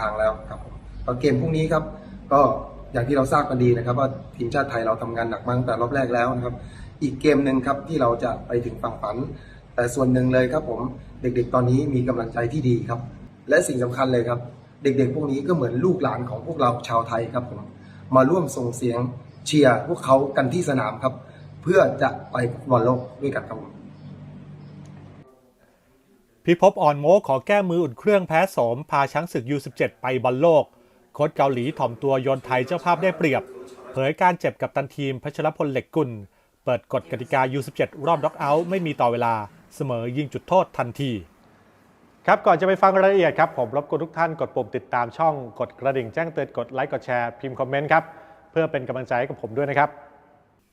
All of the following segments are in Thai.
ทางแล้วครับผมเกมพรุ่งนี้ครับก็อย่างที่เราทราบกันดีนะครับว่าทีมชาติไทยเราทำงานหนักมาตั้งแต่รอบแรกแล้วนะครับ อีกเกมหนึ่งครับที่เราจะไปถึงฝั่งฝัน แต่ส่วนหนึ่งเลยครับผมเด็กๆ ตอนนี้มีกำลังใจที่ดีครับ และสิ่งสำคัญเลยครับ เด็กๆ พวกนี้ก็เหมือนลูกหลานของพวกเราชาวไทยครับผมมาร่วมส่งเสียงเชียร์พวกเขากันที่สนามครับ เพื่อจะไปบอลโลกด้วยกันครับผม พิภพอ่อนโมขอแก้มืออุ่นเครื่องแพ้โสมพาช้างศึก U17 ไปบอลโลก โค้ชเกาหลีถ่อมตัวโยนไทยเจ้าภาพได้เปรียบ เผยการเจ็บกับตันทีมพัชรพลเหล็กกุล เปิดกฎกติกา U17 รอบด็อกเอาท์ไม่มีต่อเวลา เสมอยิงจุดโทษทันที ครับก่อนจะไปฟังรายละเอียดครับ ผมรบกวนทุกท่านกดปุ่มติดตามช่องกดกระดิ่งแจ้งเตือนกดไลค์กดแชร์พิมพ์คอมเมนต์ครับเพื่อเป็นกำลังใจให้กับผมด้วยนะครับ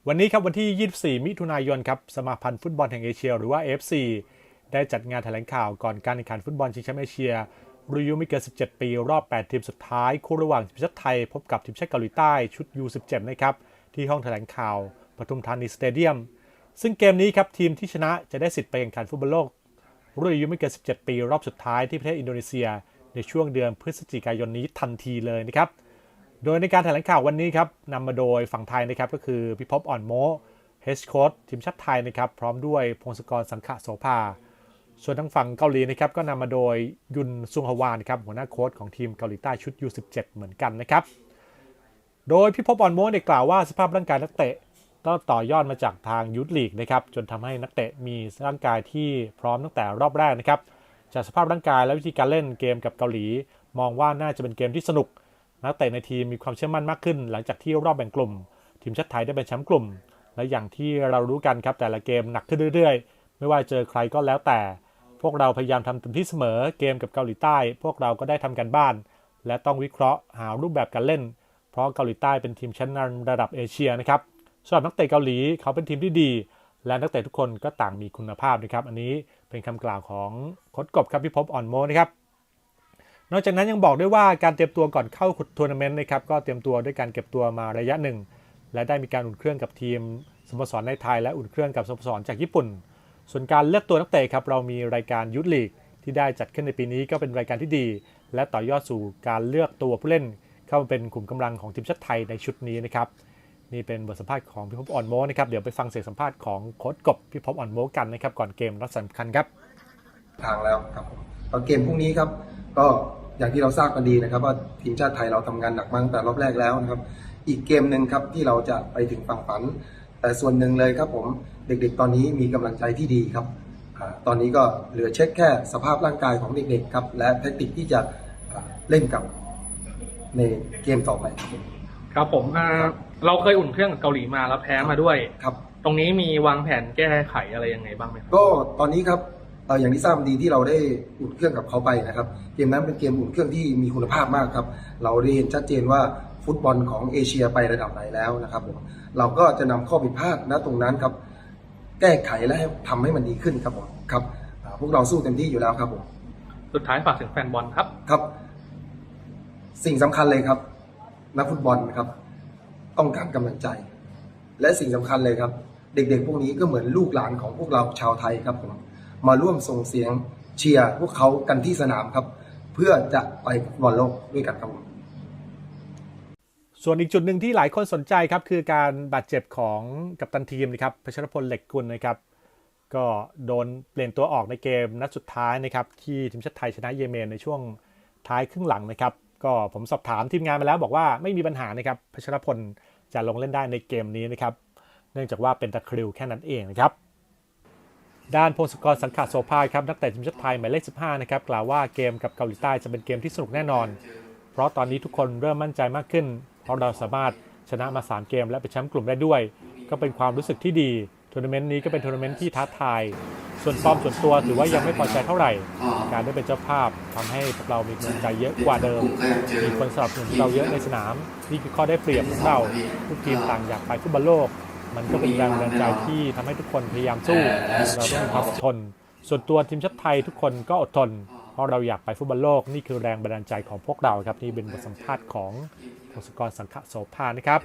วันนี้ครับวันที่ 24 มิถุนายนครับสมาพันธ์ฟุตบอลแห่งเอเชีย หรือว่า AFC ได้จัดงานแถลงข่าวก่อนการแข่งขันฟุตบอลชิงแชมป์เอเชียรุ่นอายุไม่เกิน 17 ปี รอบ 8 ทีมสุดท้าย คู่ระหว่างทีมชาติไทย พบกับทีมชาติเกาหลีใต้ชุด U17 นะครับ ที่ห้องแถลงข่าวปทุมธานีสเตเดียม ซึ่งเกมนี้ครับทีมที่ชนะจะได้สิทธิ์ไปแข่งขันฟุตบอลโลก รุ่นอายุไม่เกิน 17 ปี รอบสุดท้ายที่ประเทศอินโดนีเซีย ในช่วงเดือนพฤศจิกายนนี้ทันทีเลยนะครับ โดยในการแถลงข่าววันนี้ครับนำมาโดยฝั่งไทยนะครับก็คือพิภพอ่อนโมเฮดโค้ชทีมชาติไทยนะครับพร้อมด้วยพงศกรสังขะโสภา ส่วนทางฝั่งเกาหลีนะครับก็นำมาโดยยุนซุงฮวานครับหัวหน้าโค้ชของทีมเกาหลีใต้ชุด U17 เหมือนกันนะครับ โดยพิภพบอ่อนโมได้กล่าวว่าสภาพร่างกายนักเตะก็ต่อยอดมาจากทางยุทธลีกนะครับจนทำให้นักเตะมีร่างกายที่พร้อมตั้งแต่รอบแรกนะครับจากสภาพร่างกายและวิธีการเล่นเกมกับเกาหลี มองว่าน่าจะเป็นเกมที่สนุก นักเตะในทีมมีความเชื่อมั่นมากขึ้น หลังจากที่รอบแบ่งกลุ่ม ทีมชาติไทยได้เป็นแชมป์กลุ่ม และอย่างที่เรารู้กันครับแต่ละเกมหนักขึ้นเรื่อย ๆ ไม่ว่าเจอใครก็แล้วแต่ พวกเราพยายามทำเต็มที่เสมอเกมกับเกาหลีใต้ พวกเราก็ได้ทำกันบ้าน และต้องวิเคราะห์หารูปแบบการเล่น เพราะเกาหลีใต้เป็นทีมชั้นนำระดับเอเชียนะครับสำหรับนักเตะเกาหลีเขาเป็นทีมที่ดี และนักเตะทุกคนก็ต่างมีคุณภาพนะครับ อันนี้เป็นคำกล่าวของโค้ชกบครับพิภพอ่อนโมนะครับนอกจากนั้นยังบอกด้วยว่าการเตรียมตัวก่อนเข้าทัวร์นาเมนต์นะครับก็เตรียมตัวด้วยการเก็บตัวมาระยะหนึ่ง และได้มีการอุ่นเครื่องกับทีมสโมสรในไทยและอุ่นเครื่องกับสโมสรจากญี่ปุ่น ส่วนการเลือกตัวนักเตะครับเรามีรายการยุทธลีกที่ได้จัดขึ้นในปีนี้ก็เป็นรายการที่ดี และต่อยอดสู่การเลือกตัวผู้เล่น เข้ามาเป็นกลุ่มกำลังของทีมชาติไทยในชุดนี้นะครับนี่เป็นบทสัมภาษณ์ของพิภพบอ่อนโมนะครับเดี๋ยวไปฟังเสียงสัมภาษณ์ของโค้ชกบพิภพบอ่อนโมกันนะครับก่อนเกมนัดสำคัญครับ ทางแล้วครับผมก็เกมพรุ่งนี้ครับ ก็อย่างที่เราทราบกันดีนะครับว่าทีมชาติไทยเราทำงานหนักมาตั้งแต่รอบแรกแล้วนะครับ อีกเกมหนึ่งครับที่เราจะไปถึงฝั่งฝัน แต่ส่วนหนึ่งเลยครับผมเด็กๆ ตอนนี้มีกำลังใจที่ดีครับอาตอนนี้ก็เหลือเช็คแค่สภาพร่างกายของเด็กๆครับ และแทคติกที่จะอ่าเล่นกับในเกมต่อไปครับผมครับผมอ่าเราเคยอุ่นเครื่องกับเกาหลีมาแล้วแพ้มาด้วยครับ ตรงนี้มีวางแผนแก้ไขอะไรยังไงบ้างไหมครับก็ตอนนี้ครับเอ่ออย่างที่ทราบดีที่เราได้อุ่นเครื่องกับเขาไปนะครับ เกมนั้นเป็นเกมอุ่นเครื่องที่มีคุณภาพมากครับ เราได้เห็นชัดเจนว่า ฟุตบอลของเอเชียไประดับไหนแล้วนะครับผมเราก็จะนำข้อผิดพลาดณตรงนั้นครับแก้ไขและให้ทำให้มันดีขึ้นครับผมครับอ่าพวกเราสู้เต็มที่อยู่แล้วครับผมสุดท้ายฝากถึงแฟนบอลครับครับ สิ่งสำคัญเลยครับ นักฟุตบอลนะครับ ต้องการกำลังใจ และสิ่งสำคัญเลยครับ เด็กๆ พวกนี้ก็เหมือนลูกหลานของพวกเราชาวไทยครับผมมาร่วมส่งเสียงเชียร์พวกเขากันที่สนามครับ เพื่อจะไปฟุตบอลโลกด้วยกันครับผม ส่วนอีกจุดหนึ่งที่หลายคนสนใจครับคือการบาดเจ็บของกัปตันทีมนะครับพัชรพลเหล็กกุลนะครับ ก็โดนเปลี่ยนตัวออกในเกมนัดสุดท้ายนะครับที่ทีมชาติไทยชนะเยเมนในช่วงท้ายครึ่งหลังนะครับ ก็ผมสอบถามทีมงานมาแล้วบอกว่าไม่มีปัญหานะครับพัชรพลจะลงเล่นได้ในเกมนี้นะครับ เนื่องจากว่าเป็นตะคริวแค่นั้นเองนะครับด้านพงศกรสังขะโสภาครับนักเตะทีมชาติไทยหมายเลข 15 นะครับกล่าวว่าเกมกับเกาหลีใต้จะเป็นเกมที่สนุกแน่นอน เพราะตอนนี้ทุกคนเริ่มมั่นใจมากขึ้น เพราะเราสามารถชนะมา 3 เกมและเป็นแชมป์กลุ่มได้ด้วย ก็เป็นความรู้สึกที่ดีทัวร์นาเมนต์นี้ก็เป็นทัวร์นาเมนต์ที่ท้าทาย ส่วนฟอร์มส่วนตัวถือว่ายังไม่พอใจเท่าไหร่ การได้เป็นเจ้าภาพทำให้พวกเรามีกำลังใจเยอะกว่าเดิม มีคนสนับสนุนเราเยอะในสนาม นี่คือข้อได้เปรียบของเรา ทุกทีมต่างอยากไปฟุตบอลโลก มันก็เป็นแรงบันดาลใจที่ทำให้ทุกคนพยายามสู้ เราต้องมีความอดทน ส่วนตัวทีมชาติไทยทุกคนก็อดทน เพราะเราอยากไปฟุตบอลโลกนี่คือแรงบันดาลใจของพวกเราครับนี่เป็นบทสัมภาษณ์ของพงศกรสังขะโสภานะครับ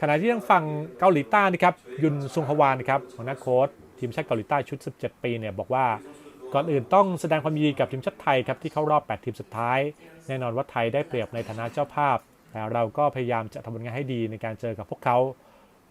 ขณะที่ทางฝั่งเกาหลีใต้นะครับยุนซุงฮวานนะครับหัวหน้าโค้ชทีมชาติเกาหลีใต้ชุด 17 ปีเนี่ยบอกว่าก่อนอื่นต้องแสดงความยินดีกับทีมชาติไทยครับที่เข้ารอบ 8 ทีมสุดท้าย แน่นอนว่าไทยได้เปรียบในฐานะเจ้าภาพ แต่เราก็พยายามจะทำผลงานให้ดีในการเจอกับพวกเขา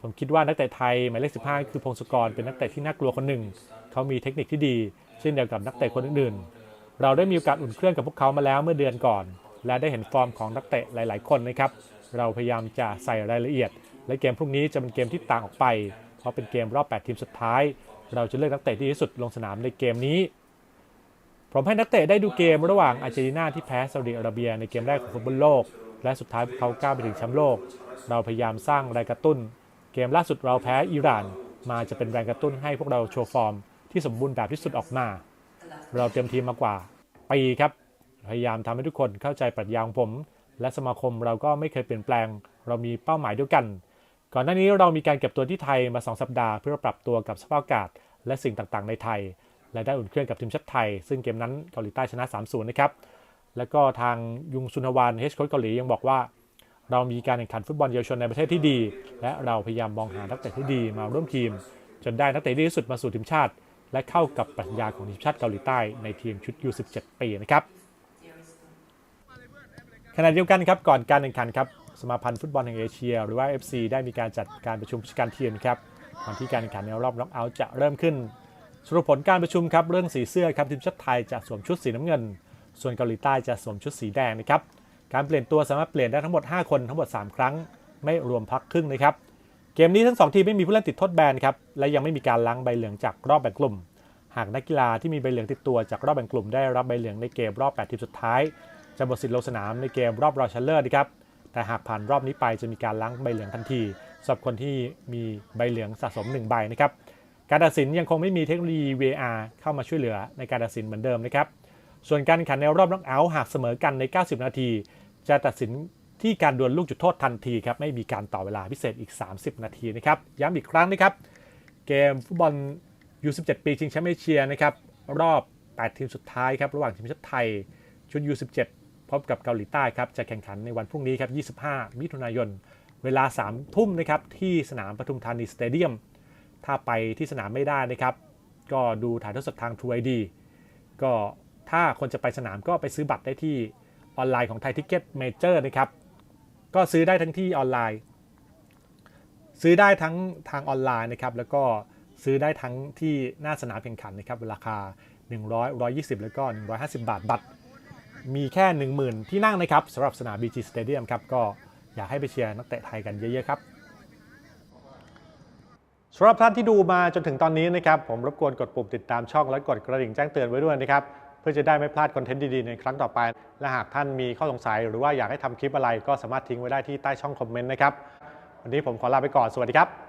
ผมคิดว่านักเตะไทยหมายเลข 15 คือพงศกรเป็นนักเตะที่น่ากลัวคนหนึ่ง เขามีเทคนิคที่ดี เช่นเดียวกับนักเตะคนอื่นๆ เราได้มีโอกาสอุ่นเครื่องกับพวกเขามาแล้วเมื่อเดือนก่อน และได้เห็นฟอร์มของนักเตะหลาย ๆ คนนะครับ เราพยายามจะใส่รายละเอียด และเกมพรุ่งนี้จะเป็นเกมที่ต่างออกไป เพราะเป็นเกมรอบ 8 ทีมสุดท้าย เราจะเลือกนักเตะที่ดีที่สุดลงสนามในเกมนี้ ผมให้นักเตะได้ดูเกมระหว่างอาร์เจนตินาที่แพ้ซาอุดิอาระเบียในเกมแรกของฟุตบอลโลก และสุดท้ายพวกเขาก้าวไปถึงแชมป์โลก เราพยายามสร้างแรงกระตุ้น เกมล่าสุดเราแพ้อิหร่าน มาจะเป็นแรงกระตุ้นให้พวกเราโชว์ฟอร์ม ที่สมบูรณ์แบบที่สุดออกมา เราเตรียมทีมมากว่าปีครับ พยายามทำให้ทุกคนเข้าใจปรัชญาของผม และสมาคมเราก็ไม่เคยเปลี่ยนแปลง เรามีเป้าหมายเดียวกัน ก่อนหน้านี้เรามีการเก็บตัวที่ไทยมา 2 สัปดาห์เพื่อปรับตัวกับสภาพอากาศ และสิ่งต่างๆ ในไทย และได้อุ่นเครื่องกับทีมชาติไทย ซึ่งเกมนั้นเกาหลีใต้ชนะ 3-0 นะครับ แล้วก็ทางยุงซุนวานเฮชโค้ชเกาหลียังบอกว่าเรามีการแข่งขันฟุตบอลเยาวชนในประเทศที่ดี และเราพยายามมองหานักเตะที่ดีมาร่วมทีม จนได้นักเตะที่ดีที่สุดมาสู่ทีมชาติ และเข้ากับปรัชญาของทีมชาติเกาหลีใต้ในทีมชุด U17 ปีนะครับขณะเดียวกันครับก่อนการแข่งขันครับสมาพันธ์ฟุตบอลแห่งเอเชีย หรือว่า FC ได้มีการจัดการประชุมผู้จัดการทีมครับก่อนที่การแข่งขันในรอบน็อกเอาท์จะเริ่มขึ้นสรุปผลการประชุมครับเรื่องสีเสื้อครับทีมชาติไทยจะสวมชุดสีน้ำเงิน ส่วนเกาหลีใต้จะสวมชุดสีแดงนะครับการเปลี่ยนตัวสามารถเปลี่ยนได้ทั้งหมด 5 คนทั้งหมด 3 ครั้ง ไม่รวมพักครึ่งนะครับ เกมนี้ทั้งสองทีมไม่มีผู้เล่นติดโทษแบนครับ และยังไม่มีการล้างใบเหลืองจากรอบแบ่งกลุ่ม หากนักกีฬาที่มีใบเหลืองติดตัวจากรอบแบ่งกลุ่มได้รับใบเหลืองในเกมรอบ 8 ทีมสุดท้าย จะหมดสิทธิ์ลงสนามในเกมรอบรองชนะเลิศนะครับแต่หากผ่านรอบนี้ไปจะมีการล้างใบเหลืองทันทีสำหรับคนที่มีใบเหลืองสะสม1ใบนะครับการตัดสินยังคงไม่มีเทคโนโลยี VAR เข้ามาช่วยเหลือในการตัดสินเหมือนเดิมนะครับส่วนการแข่งในรอบน็อกเอาท์หากเสมอกันใน 90 นาที จะตัดสิน ที่การดวลลูกจุดโทษทันทีครับไม่มีการต่อเวลาพิเศษอีก 30 นาทีนะครับย้ำอีกครั้งนะครับเกมฟุตบอล U17 ปีชิงแชมป์เอเชียนะครับรอบ 8 ทีมสุดท้ายครับระหว่างทีมชาติไทยชุด U17 พบกับเกาหลีใต้ครับจะแข่งขันในวันพรุ่งนี้ครับ 25 มิถุนายน เวลา 3 ทุ่มนะครับที่สนามปทุมธานีสเตเดียมถ้าไปที่สนามไม่ได้นะครับ ก็ดูถ่ายทอดสดทาง True ID ก็ถ้าคนจะไปสนามก็ไปซื้อบัตรได้ที่ออนไลน์ของไทยทิกเก็ตเมเจอร์นะครับ ก็ซื้อได้ทั้งที่ออนไลน์ ซื้อได้ทั้งทางออนไลน์นะครับ แล้วก็ซื้อได้ทั้งที่หน้าสนามแข่งขันนะครับราคา 100 120 แล้วก็ 150 บาทบัตร มีแค่ 10,000 ที่นั่งนะครับสำหรับสนาม BG Stadium ครับ ก็อยากให้ไปเชียร์นักเตะไทยกันเยอะๆครับสำหรับท่านที่ดูมาจนถึงตอนนี้นะครับ ผมรบกวนกดปุ่มติดตามช่องและกดกระดิ่งแจ้งเตือนไว้ด้วยนะครับ พื่อจะได้ไม่พลาดคอนเทนต์ดีๆ ในครั้งต่อไป และหากท่านมีข้อสงสัย หรือว่าอยากให้ทำคลิปอะไรก็สามารถทิ้งไว้ได้ที่ใต้ช่องคอมเมนต์นะครับ วันนี้ผมขอลาไปก่อน สวัสดีครับ